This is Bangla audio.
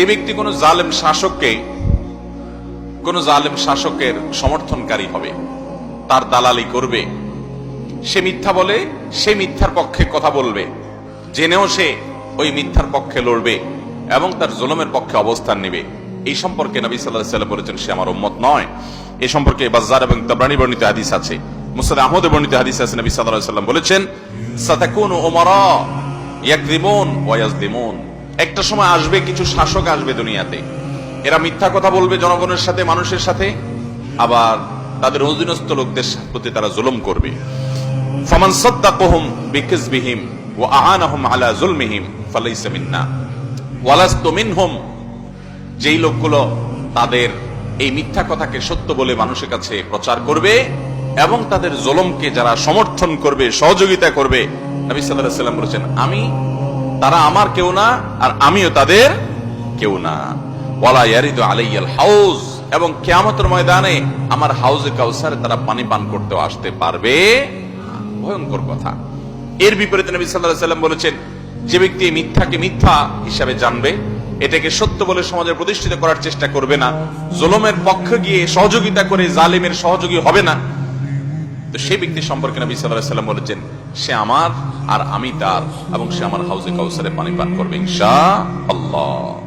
যে ব্যক্তি কোনো জালেম শাসককে, কোন জালেম শাসকের সমর্থনকারী হবে, তার দালালি করবে, সে মিথ্যা বলে, সে মিথ্যার পক্ষে কথা বলবে, জেনেও সে ওই মিথ্যার পক্ষে লড়বে এবং তার জুলুমের পক্ষে অবস্থান নেবে। এই সম্পর্কে নবী সাল্লাহ বলেছেন, সে আমার উম্মত নয়। এ সম্পর্কে বাজার এবং তবরানি বর্ণিত হাদিস আছে মুসাদ আহমদ বর্ণিত হাদিস আছে, নবী সাল্লাহ সাল্লাম বলেছেন, সাতাকুন ওমরা ইয়াকদিমুন একটা সময় আসবে, কিছু শাসক আসবে দুনিয়াতে। এরা মিথ্যা কথা বলবে জনগণের সাথে, মানুষের সাথে, আবার তাদের অধীনস্থ লোকদের প্রতি তারা জুলুম করবে। ফামান সাদ্দাকাহুম বিকিজবিহিম ওয়া আহানাহুম আলা মিনহুম, যেই লোকগুলো তাদের এই মিথ্যা কথাকে সত্য বলে মানুষের কাছে প্রচার করবে এবং তাদের জুলুমকে যারা সমর্থন করবে, সহযোগিতা করবে, নবী আলাইহি সাল্লাম বলেছেন, আমি তারা আমার কেউ না, আর আমিও তাদের কেউ না। ওয়ালা এবং কিয়ামতের ময়দানে আমার হাউজে কাউসারে তারা পানি পান করতে আসতে পারবে ভয়ঙ্কর কথা। এর বিপরীতে নবী সাল্লাম বলেছেন, যে ব্যক্তি মিথ্যাকে মিথ্যা হিসাবে জানবে, এটাকে সত্য বলে সমাজে প্রতিষ্ঠিত করার চেষ্টা করবে না। জুলুমের পক্ষে গিয়ে সহযোগিতা করে জালিমের সহযোগী হবে না। তো সেই ব্যক্তি সম্পর্কে নবী আলাইহি সাল্লাম বলেছেন সে আমার আর আমি তার এবং সে আমার হাউজে কাউসারে পানি পান করবে ইনশাআল্লাহ